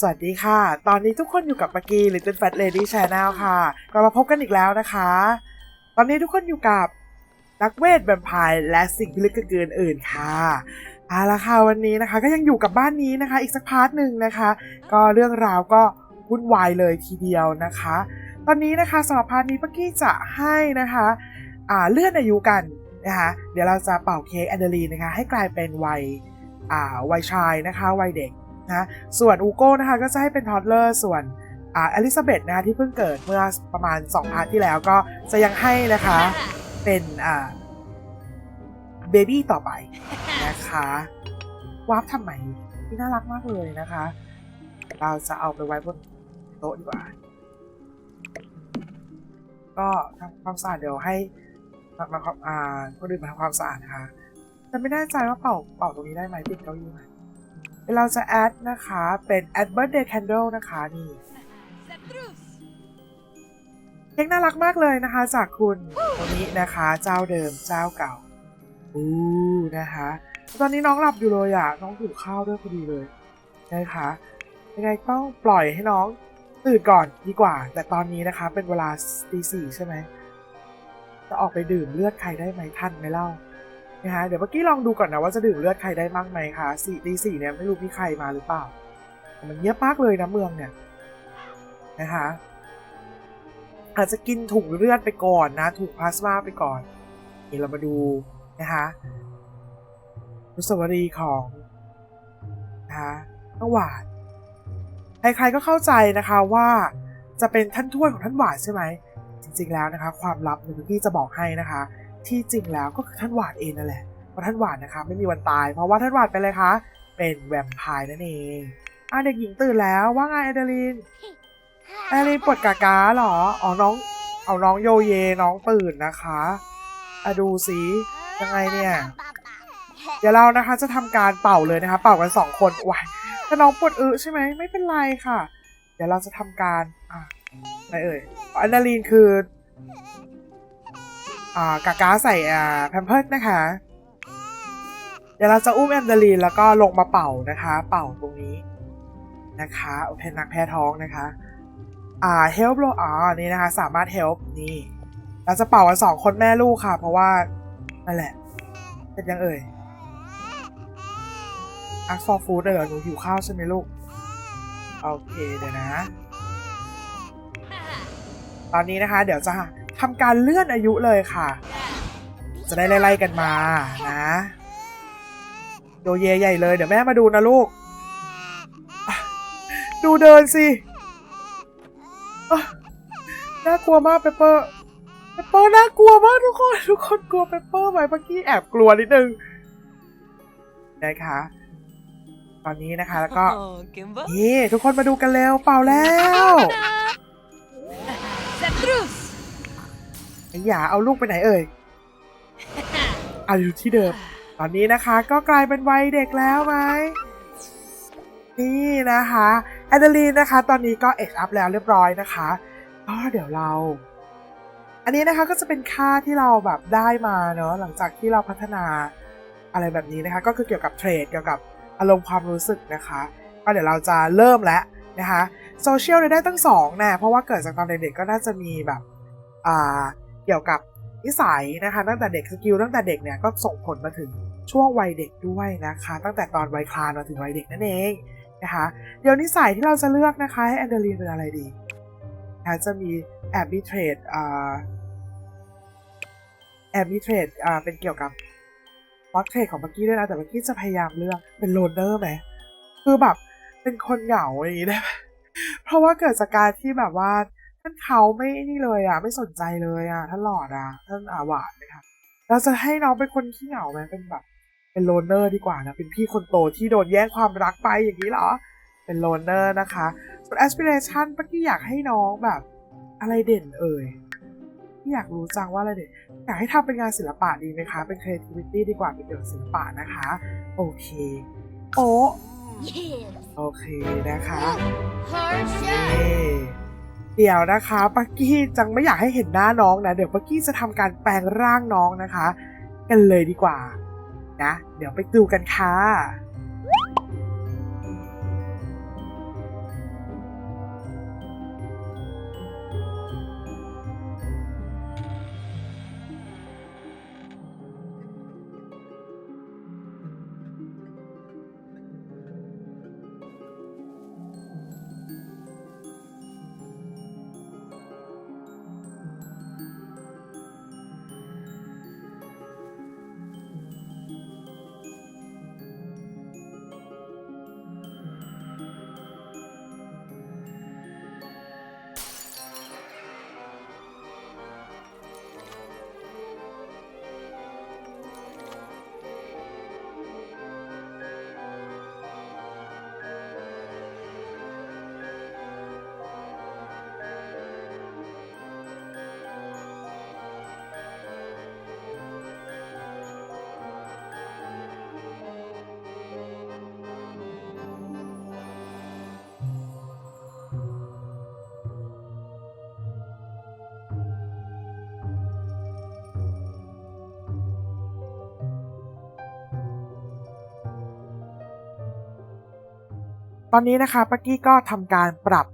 สวัสดีค่ะ ตอนนี้ทุกคนอยู่กับปากี Little Fat Lady Channel ค่ะกลับมาพบกันอีกแล้วนะคะ ตอนนี้ทุกคนอยู่กับนักเวทแวมไพร์และสิ่งพิลึกเกินอื่นค่ะเอาละค่ะวันนี้นะคะ ก็ยังอยู่กับบ้านนี้นะคะ อีกสักพาร์ทหนึ่งนะคะ ก็เรื่องราวก็วุ่นวายเลยทีเดียวนะคะ ตอนนี้นะคะสำหรับพาร์ทนี้ปากี้จะให้นะคะอ่าเลื่อนอายุกันนะคะเดี๋ยวเราจะเป่าเค้กแอนเดอรีนนะคะ ให้กลายเป็นวัยอ่าวัยชายนะคะวัยเด็ก นะส่วนอูโก้นะคะก็จะให้เป็นทอดเลอร์ส่วนอลิซาเบธนะคะที่เพิ่งเกิดเมื่อประมาณ 2 พาร์ทที่แล้วก็จะยังให้นะคะเป็นเบบี้ต่อไปนะคะวาร์ปทำไมที่น่ารักมากเลยนะคะ เราจะเอาไปไว้บนโต๊ะดีกว่า ก็ทำความสะอาดเดี๋ยวให้มามาอ่าคนอื่นมาทำความสะอาดนะคะแต่ไม่แน่ใจว่าเป่าเป่าตรงนี้ได้ไหมติดเก้าอี้ไหม เราจะแอดนะคะเป็น add birthday candle นะคะนี่เค้กน่ารักมากเลยนะคะ จากคุณตัวนี้นะคะ เจ้าเดิมเจ้าเก่าอู้นะคะ ตอนนี้น้องหลับอยู่เลยอะน้องหิวข้าวด้วยพอดีเลยนะคะยังไงต้องปล่อยให้น้องตื่นก่อนดีกว่า แต่ตอนนี้นะคะเป็นเวลาตีสี่ใช่ไหมจะออกไปดื่มเลือดใครได้ไหมทันไหมเล่า นะคะเดี๋ยวเมื่อกี้ลองดูก่อนนะว่าจะดื่มเลือดใครได้มั่งไหมคะสี่ตีสี่เนี่ยไม่รู้มีใครมาหรือเปล่า มันเงียบมากเลยนะเมืองเนี่ยนะคะอาจจะกินถุงเลือดไปก่อนนะถุงพลาสมาไปก่อนเดี๋ยวเรามาดูนะคะรุสวรีของนะคะน้องหวานใครๆก็เข้าใจนะคะว่าจะเป็นท่านทวดของท่านหวานใช่ไหมจริงๆแล้วนะคะ ความลับเนี่ยเมื่จะบอกให้นะคะ ที่จริงแล้วก็คือท่านหวานเองนั่นแหละเพราะท่านหวานนะคะไม่มีวันตาย เพราะว่าท่านหวานเป็นอะไรคะ เป็นแวมไพร์นั่นเองอะเด็กหญิงตื่นแล้วว่าไงแอดเดลีนแอดเดลีนปวดกากาเหรออ๋อน้อง เอาน้องโยเยน้องตื่นนะคะอะดูสิยังไงเนี่ย เดี๋ยวเรานะคะจะทำการเป่าเลยนะคะ เป่ากันสองคนว้ายถ้าน้องปวดอึใช่ไหมไม่เป็นไรค่ะ เดี๋ยวเราจะทำการอะอะไรเอ่ยแอดเดลีนคือ กากาใส่อ่าแพมเพิร์ดนะคะ เดี๋ยวเราจะอุ้มแอนเดลีนแล้วก็ลงมาเป่านะคะ เป่าตรงนี้นะคะโอเคนักแพ้ท้องนะคะ อ่า help โอ๋อนี่นะคะ สามารถ help นี่ เราจะเป่ากันสองคนแม่ลูกค่ะ เพราะว่านั่นแหละ เป็นยังเอ่ย ask for food เลยเหรอหนูหิวข้าวใช่ไหมลูก โอเคเดี๋ยวนะ ตอนนี้นะคะ เดี๋ยวจะ ทำการเลื่อนอายุเลยค่ะ จะได้ไล่ๆกันมานะโดเยใหญ่เลยเดี๋ยวแม่มาดูนะลูกอะดูเดินสิอะน่ากลัวมากเปเปอร์เปเปอร์น่ากลัวมากทุกคนทุกคนกลัวเปเปอร์ไหมเมื่อกี้แอบกลัวนิดนึงนะคะตอนนี้นะคะแล้วก็นี่ทุกคนมาดูกันเร็วเป่าแล้ว ไอ้หยาเอาลูกไปไหนเอ่ยเอาอยู่ที่เดิม ตอนนี้นะคะก็กลายเป็นวัยเด็กแล้วไหมนี่นะคะแอดเดลีนนะคะ ตอนนี้ก็เอ็กอัพแล้วเรียบร้อยนะคะก็เดี๋ยวเรา อันนี้นะคะก็จะเป็นค่าที่เราแบบได้มาเนาะหลังจากที่เราพัฒนาอะไรแบบนี้นะคะ ก็คือเกี่ยวกับเทรดเกี่ยวกับอารมณ์ความรู้สึกนะคะ ก็เดี๋ยวเราจะเริ่มแล้วนะคะโซเชียลได้ตั้งสองแน่เพราะว่าเกิดจากตอนเด็กๆก็น่าจะมีแบบอ่า เกี่ยวกับนิสัยนะคะ ตั้งแต่เด็กสกิลตั้งแต่เด็กเนี่ยก็ส่งผลมาถึงช่วงวัยเด็กด้วยนะคะ ตั้งแต่ตอนวัยคลานมาถึงวัยเด็กนั่นเองนะคะเดี๋ยวนิสัยที่เราจะเลือกนะคะให้แอนเดอรีนเป็นอะไรดีนะจะมีแอบบิเทรดอ่าแอบบิเทรดอ่าเป็นเกี่ยวกับวอตเทรดของเมื่อกี้ด้วยนะแต่เมื่อกี้จะพยายามเลือกเป็นโลนเนอร์ไหมคือแบบเป็นคนเหงาอย่างนี้ได้ไหมเพราะว่าเกิดจากการที่แบบว่า ท่านเขาไม่นี่เลยอะ ไม่สนใจเลยอะท่านหลอดอะท่านอาหวานนะคะเราจะให้น้องเป็นคนขี้เหงาไหมเป็นแบบ เป็นโลนเนอร์ดีกว่านะเป็นพี่คนโตที่โดนแย่งความรักไปอย่างนี้เหรอ เป็นโลนเนอร์นะคะส่วน aspiration เมื่อกี้อยากให้น้องแบบ อะไรเด่นเอ่ยที่อยากรู้จังว่าอะไรเด่นอยากให้ทำเป็นงานศิลปะดีไหมคะ เป็น creativity ดีกว่าเป็นเกี่ยวกับศิลปะนะคะ โอเคโอ้โอเคนะคะเอ่อ เดี๋ยวนะคะปักกี้จังไม่อยากให้เห็นหน้าน้องนะ เดี๋ยวปักกี้จะทำการแปลงร่างน้องนะคะ กันเลยดีกว่านะ เดี๋ยวไปดูกันค่ะ ตอนนี้นะคะปักกี้ก็ทำการปรับ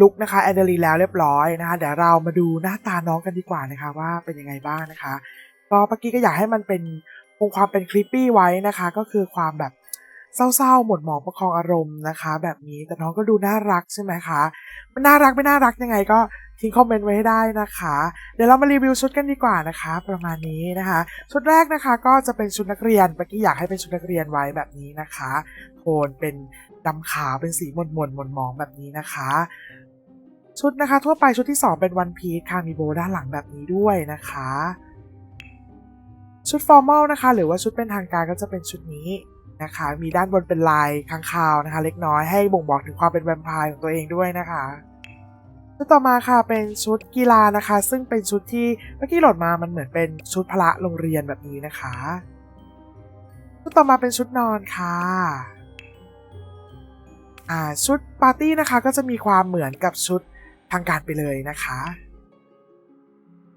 ลุกนะคะแอดเดลีแล้วเรียบร้อยนะคะ เดี๋ยวเรามาดูหน้าตาน้องกันดีกว่านะคะ ว่าเป็นยังไงบ้างนะคะก็ปักกี้ก็อยากให้มันเป็นคงความเป็นคลิปปี้ไว้นะคะ ก็คือความแบบ เศร้าๆ หมดหมองประคองอารมณ์นะคะ แบบนี้แต่น้องก็ดูน่ารักใช่ไหมคะ มันน่ารักไม่น่ารักยังไงก็ทิ้งคอมเมนต์ไว้ให้ได้นะคะ เดี๋ยวเรามารีวิวชุดกันดีกว่านะคะ ประมาณนี้นะคะ ชุดแรกนะคะก็จะเป็นชุดนักเรียนปกกี้อยากให้เป็นชุดนักเรียนไว้แบบนี้นะคะ โทนเป็นดำขาวเป็นสีหม่นหม่นหม่นหมองแบบนี้นะคะ ชุดนะคะทั่วไปชุดที่ 2 เป็นวันพีชค่ะมีโบด้านหลังแบบนี้ด้วยนะคะ ชุดฟอร์มอลนะคะ หรือว่าชุดเป็นทางการก็จะเป็นชุดนี้ นะคะ มีด้านบนเป็นลายค้างคาวนะคะ เล็กน้อยให้บ่งบอกถึงความเป็นแวมไพร์ของตัวเองด้วยนะคะชุดต่อมาค่ะเป็นชุดกีฬานะคะ ซึ่งเป็นชุดที่เมื่อกี้โหลดมามันเหมือนเป็นชุดพละโรงเรียนแบบนี้นะคะชุดต่อมาเป็นชุดนอนค่ะอ่าชุดปาร์ตี้นะคะก็จะมีความเหมือนกับชุดทางการไปเลยนะคะ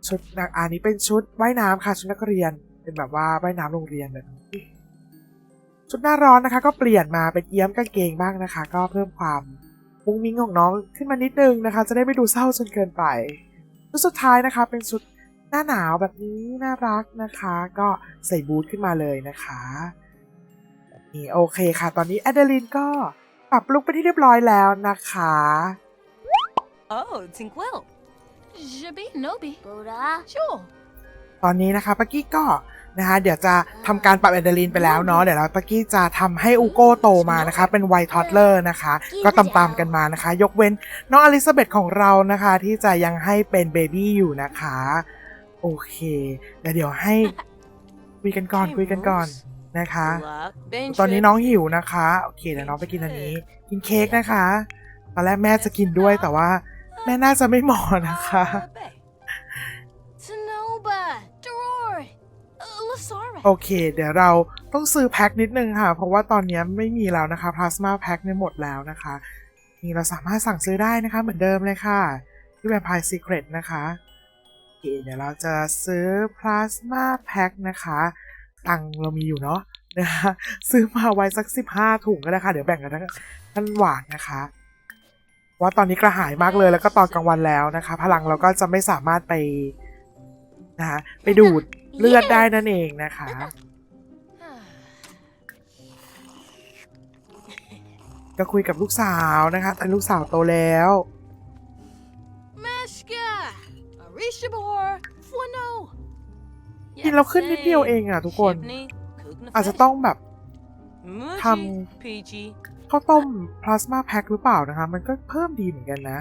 ชุดอันนี้เป็นชุดว่ายน้ำค่ะชุดนักเรียนเป็นแบบว่าว่ายน้ำโรงเรียนแบบนี้ ชุดหน้าร้อนนะคะ ก็เปลี่ยนมาเป็นเอี้ยมกางเกงบ้างนะคะ ก็เพิ่มความมุ้งมิ้งของน้องขึ้นมานิดนึงนะคะ จะได้ไม่ดูเศร้าจนเกินไปชุดสุดท้ายนะคะเป็นชุดหน้าหนาวแบบนี้น่ารักนะคะ ก็ใส่บูทขึ้นมาเลยนะคะนี่โอเคค่ะ ตอนนี้แอดเดลินก็ปรับลุคไปนที่เรียบร้อยแล้วนะคะ Oh, Tinkwell. Jabi Nobi. Boda. Sure. ตอนนี้นะคะปักกี้ก็ นะคะเดี๋ยวจะทำการปรับแอนเดอรีนไปแล้วเนาะเดี๋ยวเราปักกี้จะทำให้อูโก้โตมานะคะ เป็นไวท์ทอตเลอร์นะคะ ก็ตามๆกันมานะคะ ยกเว้นน้องอลิซาเบธของเรานะคะ ที่จะยังให้เป็นเบบี้อยู่นะคะ โอเคเดี๋ยวเดี๋ยวให้คุยกันก่อนคุยกันก่อนนะคะ Luck. ตอนนี้น้องหิวนะคะ โอเคเดี๋ยวน้องไปกินอันนี้ กินเค้กนะคะ ตอนแรกแม่จะกินด้วยแต่ว่า แม่น่าจะไม่เหมาะนะคะ โอเค เดี๋ยวเราต้องซื้อแพ็คนิดนึงค่ะ เพราะว่าตอนนี้ไม่มีแล้วนะคะพลาสมาแพ็คเนี่ยหมดแล้วนะคะนี่เราสามารถสั่งซื้อได้นะคะเหมือนเดิมเลยค่ะ ที่ Vampire Secret นะคะโอเคเดี๋ยวเราจะซื้อพลาสมาแพ็คนะคะตังเรามีอยู่เนาะนะคะซื้อมาไว้สัก 15 ถุงก็ได้ค่ะเดี๋ยวแบ่งกันทั้งท่านหวานนะคะว่าตอนนี้กระหายมากเลยแล้วก็ตอนกลางวันแล้วนะคะ พลังเราก็จะไม่สามารถไปนะคะไปดูด เลือดได้นั่นเองนะคะ ก็คุยกับลูกสาวนะคะ แต่ลูกสาวโตแล้ว Mashka. Arishabor. Fuano. กินเราขึ้นนิดเดียวเองอะทุกคน อาจจะต้องแบบทท PG ข้าวต้มพลาสมาแพ็คหรือเปล่านะคะ มันก็เพิ่มดีเหมือนกันนะ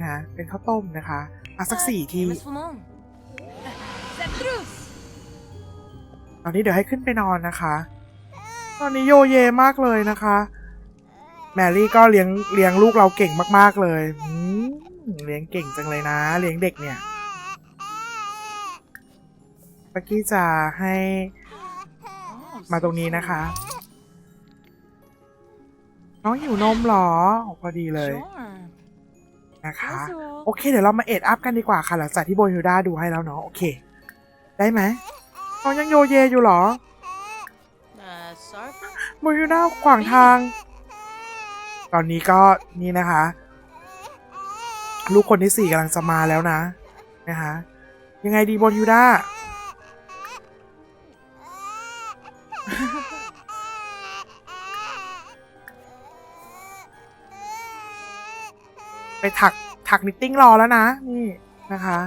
นะเป็นข้าวต้มนะคะอะสักสี่ที ตอนนี้เดี๋ยวให้ขึ้นไปนอนนะคะ ตอนนี้โยเยมากเลยนะคะ แมรี่ก็เลี้ยงเลี้ยงลูกเราเก่งมากๆเลยอืมเลี้ยงเก่งจังเลยนะ เลี้ยงเด็กเนี่ยปักกี้จะให้มาตรงนี้นะคะ น้องหิวนมเหรอพอดีเลยนะคะ โอเค เดี๋ยวเรามาเอ็ดอัพกันดีกว่าค่ะ หลังจากที่โบยูด้าดูให้แล้วเนาะโอเค ได้ไหม น้องยังโยเยอยู่เหรอโบยูด้าขวางทาง ตอนนี้ก็นี่นะคะ ลูกคนที่สี่กำลังจะมาแล้วนะ นะคะ ยังไงดีโบยูด้าไปถักถักนิตติ้งรอแล้วนะ นี่นะคะ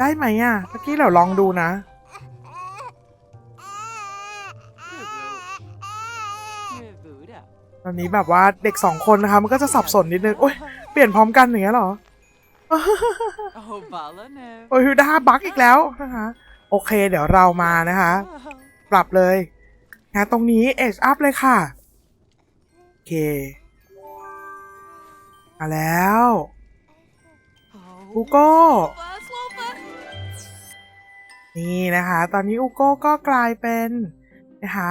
ได้ไหมอะเมื่อกี้เราลองดูนะ ตอนนี้แบบว่าเด็กสองคนนะคะ มันก็จะสับสนนิดนึงโอ้ยเปลี่ยนพร้อมกันอย่างเงี้ยเหรอ โอ้ยด้าบักอีกแล้วนะคะ โอเค เดี๋ยวเรามานะคะ ปรับเลยนะตรงนี้ Edge Up เลยค่ะ โอเค มาแล้วอูโก้ นี่นะคะ ตอนนี้อูโก้ก็กลายเป็นนะคะ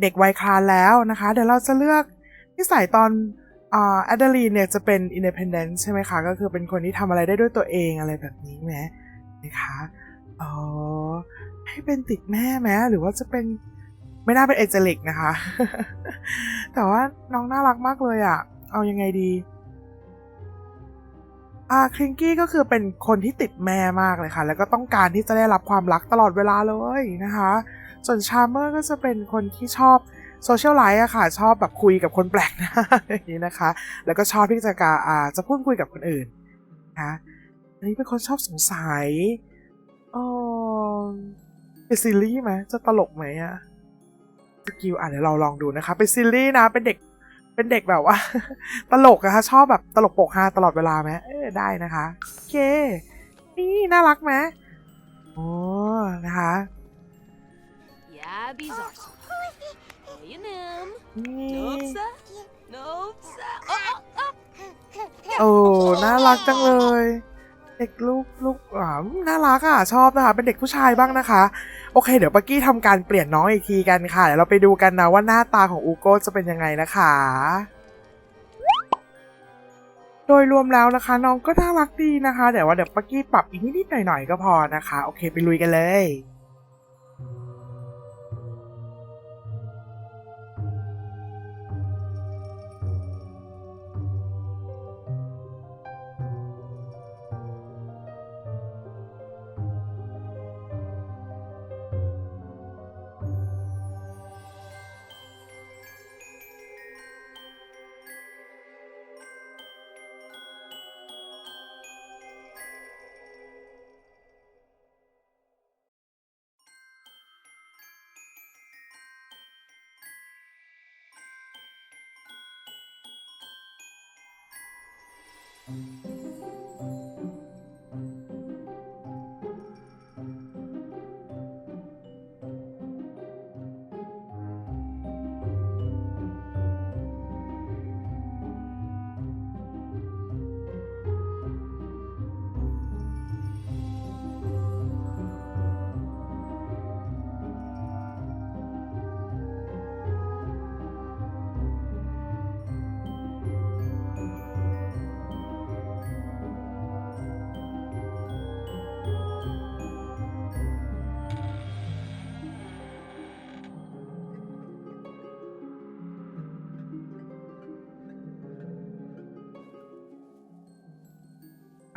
เด็กวัยคลานแล้วนะคะ เดี๋ยวเราจะเลือกที่ใส่ตอนอ่าแอดเดลีนเนี่ยจะเป็น independent ใช่ไหมคะ ก็คือเป็นคนที่ทำอะไรได้ด้วยตัวเองอะไรแบบนี้ไหมนะคะอ๋อให้เป็นติดแม่ไหมหรือว่าจะเป็นไม่น่าเป็นเอเจลิกนะคะ แต่ว่าน้องน่ารักมากเลยอะ่ะ เอายังไงดี อ่าคริงกี้ก็คือเป็นคนที่ติดแม่มากเลยค่ะ แล้วก็ต้องการที่จะได้รับความรักตลอดเวลาเลยนะคะส่วนชาร์เมอร์ก็จะเป็นคนที่ชอบโซเชียลไลฟ์อะค่ะ ชอบแบบคุยกับคนแปลกหน้าอย่างนี้นะคะ แล้วก็ชอบที่จะกาอ่าจะพูดคุยกับคนอื่นนะคะอันนี้เป็นคนชอบสงสัยเออเป็นซีรีส์ไหมจะตลกไหมอะสกิลอะเดี๋ยวเราลองดูนะคะ เป็นซีรีส์นะเป็นเด็ก เป็นเด็กแบบว่า ตลกอะคะชอบแบบตลกโปกฮาตลอดเวลาไหมเออได้นะคะโอเค นี่น่ารักไหมโอ้นะคะ Yeah, bizarre. Hey, Nim. นี่ Nopsa? Nopsa? Oh, oh, oh. โอ้น่ารักจังเลย เด็กลูกลูกอ่าน่ารักอะชอบนะคะ เป็นเด็กผู้ชายบ้างนะคะ โอเค เดี๋ยวปักกี้ทำการเปลี่ยนน้องอีกทีกันค่ะ เดี๋ยวเราไปดูกันนะว่าหน้าตาของอูโก้จะเป็นยังไงนะคะ โดยรวมแล้วนะคะ น้องก็น่ารักดีนะคะ เดี๋ยวว่าเดี๋ยวปักกี้ปรับอีกนิดๆหน่อยๆก็พอนะคะ โอเค ไปลุยกันเลย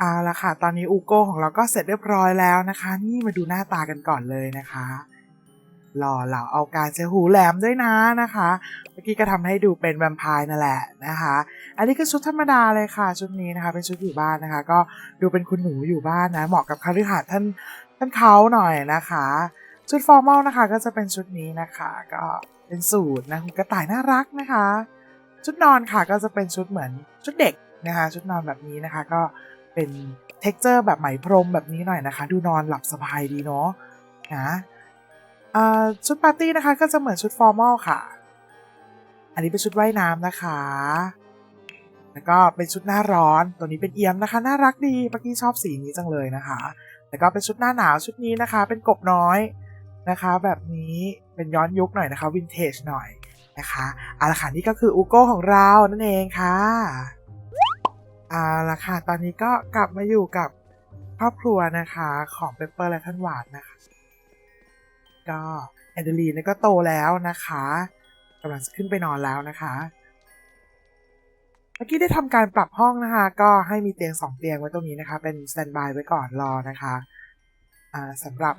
เอาละค่ะ ตอนนี้อูโก้ของเราก็เสร็จเรียบร้อยแล้วนะคะ นี่มาดูหน้าตากันก่อนเลยนะคะหล่อเหล่าเอาการเจหูแหลมด้วยนะนะคะ เมื่อกี้ก็ทำให้ดูเป็นแวมไพร์นั่นแหละนะคะ อันนี้ก็ชุดธรรมดาเลยค่ะ ชุดนี้นะคะ เป็นชุดอยู่บ้านนะคะ ก็ดูเป็นคุณหนูอยู่บ้านนะ เหมาะกับคฤหาสน์ท่านท่านเขาหน่อยนะคะ ชุดฟอร์มอลนะคะ ก็จะเป็นชุดนี้นะคะ ก็เป็นสูตรนะคุณกระต่ายน่ารักนะคะ ชุดนอนค่ะก็จะเป็นชุดเหมือนชุดเด็กนะคะ ชุดนอนแบบนี้นะคะ ก็ เป็นเท็กเจอร์แบบไหมพรมแบบนี้หน่อยนะคะ ดูนอนหลับสบายดีเนาะนะชุดปาร์ตี้นะคะก็จะเหมือนชุดฟอร์มอลค่ะ อันนี้เป็นชุดว่ายน้ำนะคะ แล้วก็เป็นชุดหน้าร้อน ตัวนี้เป็นเอียมนะคะ น่ารักดีเมื่อกี้ชอบสีนี้จังเลยนะคะ แล้วก็เป็นชุดหน้าหนาวชุดนี้นะคะ เป็นกบน้อยนะคะ แบบนี้เป็นย้อนยุคหน่อยนะคะวินเทจหน่อยนะคะเอาละค่ะนี่ก็คืออูโก้ของเรานั่นเองค่ะ เอาละค่ะ ตอนนี้ก็กลับมาอยู่กับครอบครัวนะคะของเปเปอร์และท่านหวานนะคะ ก็แอนเดลีนก็โตแล้วนะคะกำลังจะขึ้นไปนอนแล้วนะคะเมื่อกี้ได้ทำการปรับห้องนะคะ ก็ให้มีเตียงสองเตียงไว้ตรงนี้นะคะ เป็นสแตนบายไว้ก่อนรอนะคะอ่าสำหรับ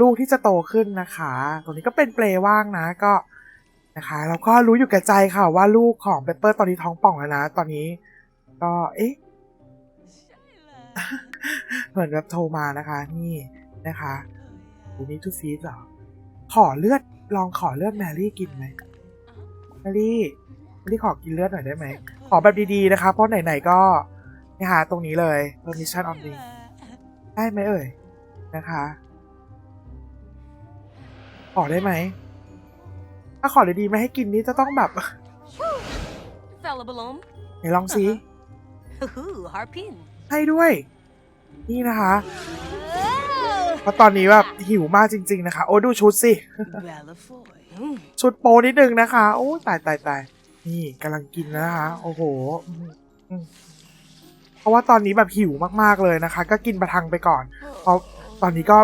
ลูกที่จะโตขึ้นนะคะ ตรงนี้ก็เป็นเปลว่างนะก็นะคะแล้วก็รู้อยู่แก่ใจค่ะว่าลูกของเปเปอร์ตอนนี้ท้องป่องแล้วนะ ตอนนี้ ก็เอ๊ะเหมือนแบบโทรมานะคะ นี่นะคะดูนี่ทูฟีดเหรอ ขอเลือดลองขอเลือดแมรี่กินไหมแมรี่แมรี่ขอกินเลือดหน่อยได้ไหม ขอแบบดีๆนะคะ เพราะไหนๆก็นะคะตรงนี้เลย permission on link ได้ไหมเอ่ยนะคะ ขอได้ไหม ถ้าขอดีๆไม่ให้กินนี่จะต้องแบบ Fella balloon. ไหนลองซิ Hoo-hoo, harpin. ให้ด้วย นี่นะคะ Oh! เพราะตอนนี้แบบหิวมากจริง ๆ นะคะ โอ้ดูชุดสิ Bellafoy. Mm. ชุดโปนิดนึงนะคะ โอ้ตายตายตายนี่กำลังกินนะคะ โอ้โหอืมอืมเพราะว่าตอนนี้แบบหิวมากๆเลยนะคะ ก็กินประทังไปก่อน เพราะตอนนี้ก็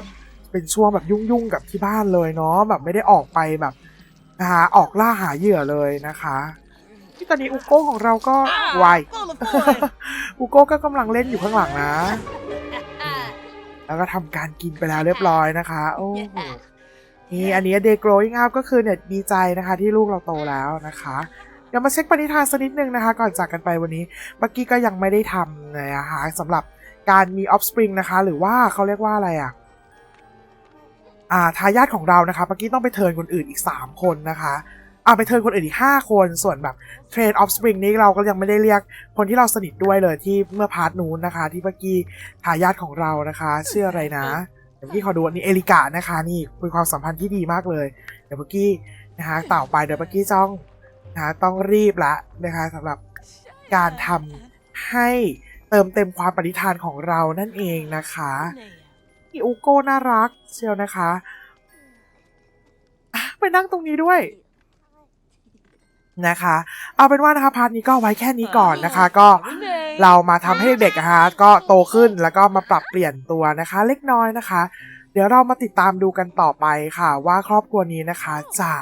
เป็นช่วงแบบยุ่งๆกับที่บ้านเลยเนาะแบบไม่ได้ออกไปแบบนะคะออกล่าหาเหยื่อเลยนะคะที่ต อนนี้อุโก้ของเราก็วายอุโก้ก็กำลังเล่นอยู่ข้างหลังนะ แล้วก็ทำการกินไปแล้วเรียบร้อยนะคะ โอ้โหนี่อันนี้ day growing up ก็คือเนี่ยดีใจนะคะ ที่ลูกเราโตแล้วนะคะเดี๋ยวมาเช็คปณิธานสักนิดนึงนะคะ ก่อนจากกันไปวันนี้บักกี้ก็ยังไม่ได้ทำเลยนะคะสำหรับการมี offspring นะคะ หรือว่าเขาเรียกว่าอะไรอะอ่าทายาทของเรานะคะบักกี้ต้องไปเทิร์นคนอื่นอีก 3 คนนะคะ เอาไปเทิร์นคนอื่นอีก 5 คน ส่วนแบบเทรน offspring นี้เราก็ยังไม่ได้เรียกคนที่เราสนิทด้วยเลยที่เมื่อพาร์ทนู้นนะคะ ที่บักกี้ทายาทของเรานะคะชื่ออะไรนะเดี๋ยวเมื่อกี้ขอดูอันนี้เอลิกานะคะ นี่เป็นความสัมพันธ์ที่ดีมากเลย เดี๋ยวเมื่อกี้นะคะต่อไปเดี๋ยวเมื่อกี้จ้องนะคะต้องรีบละนะคะสำหรับการทำให้เติมเต็มความปณิธานของเรานั่นเองนะคะพี่อูโก้น่ารักเชียวนะคะไปนั่งตรงนี้ด้วย นะคะ เอาเป็นว่านะคะพาร์ทนี้ก็ไว้แค่นี้ก่อนนะคะ ก็เรามาทำให้เด็กๆอะฮะก็โตขึ้นแล้วก็มาปรับเปลี่ยนตัวนะคะ เล็กน้อยนะคะ เดี๋ยวเรามาติดตามดูกันต่อไปค่ะ ว่าครอบครัวนี้นะคะ จะ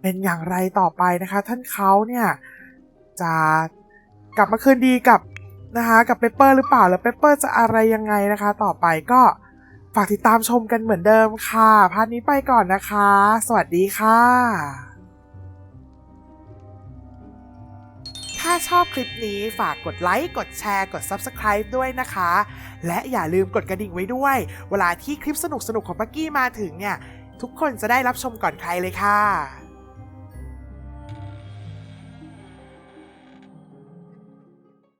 เป็นอย่างไรต่อไปนะคะ ท่านเขาเนี่ยจะกลับมาคืนดีกับนะคะกับเปเปอร์หรือเปล่าแล้วเปเปอร์จะอะไรยังไงนะคะ ต่อไปก็ฝากติดตามชมกันเหมือนเดิมค่ะพาร์ทนี้ไปก่อนนะคะ สวัสดีค่ะ ถ้าชอบคลิปนี้ฝากกดไลค์ กดแชร์ กด Subscribe ด้วยนะคะ และอย่าลืมกดกระดิ่งไว้ด้วย เวลาที่คลิปสนุกๆของปักกี้มาถึงเนี่ย ทุกคนจะได้รับชมก่อนใครเลยค่ะ